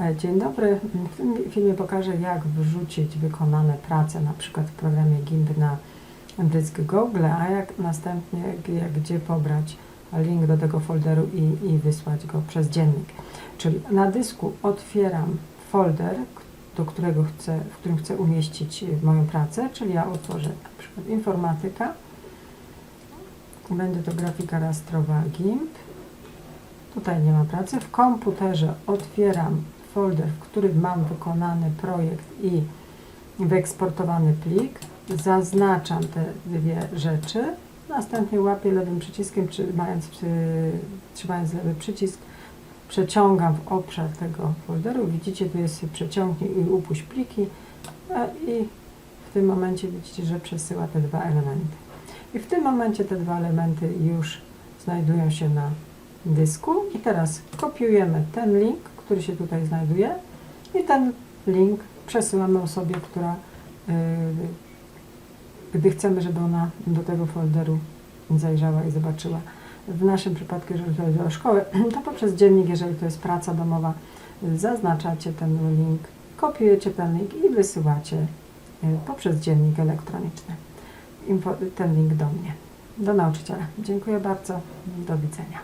E, Dzień dobry. W tym filmie pokażę, jak wrzucić wykonane prace, na przykład w programie GIMP na dysk Google, a jak następnie, gdzie pobrać link do tego folderu i, i wysłać go przez dziennik. Czyli na dysku otwieram folder, do którego chcę, w którym chcę umieścić moją pracę, czyli ja otworzę na przykład informatyka, będzie to grafika rastrowa GIMP, Tutaj nie ma pracy. W komputerze otwieram folder, w którym mam wykonany projekt i wyeksportowany plik. Zaznaczam te dwie rzeczy. Następnie łapię lewym przyciskiem, trzymając, przy, trzymając lewy przycisk, przeciągam w obszar tego folderu. Widzicie, tu jest przeciągnij i upuść pliki. I w tym momencie widzicie, że przesyła te dwa elementy. I w tym momencie te dwa elementy już znajdują się na dysku i teraz kopiujemy ten link, który się tutaj znajduje i ten link przesyłamy osobie, która yy, gdy chcemy, żeby ona do tego folderu zajrzała i zobaczyła. W naszym przypadku, jeżeli chodzi o szkołę, to poprzez dziennik, jeżeli to jest praca domowa, zaznaczacie ten link, kopiujecie ten link i wysyłacie yy, poprzez dziennik elektroniczny ten link do mnie, do nauczyciela. Dziękuję bardzo. Do widzenia.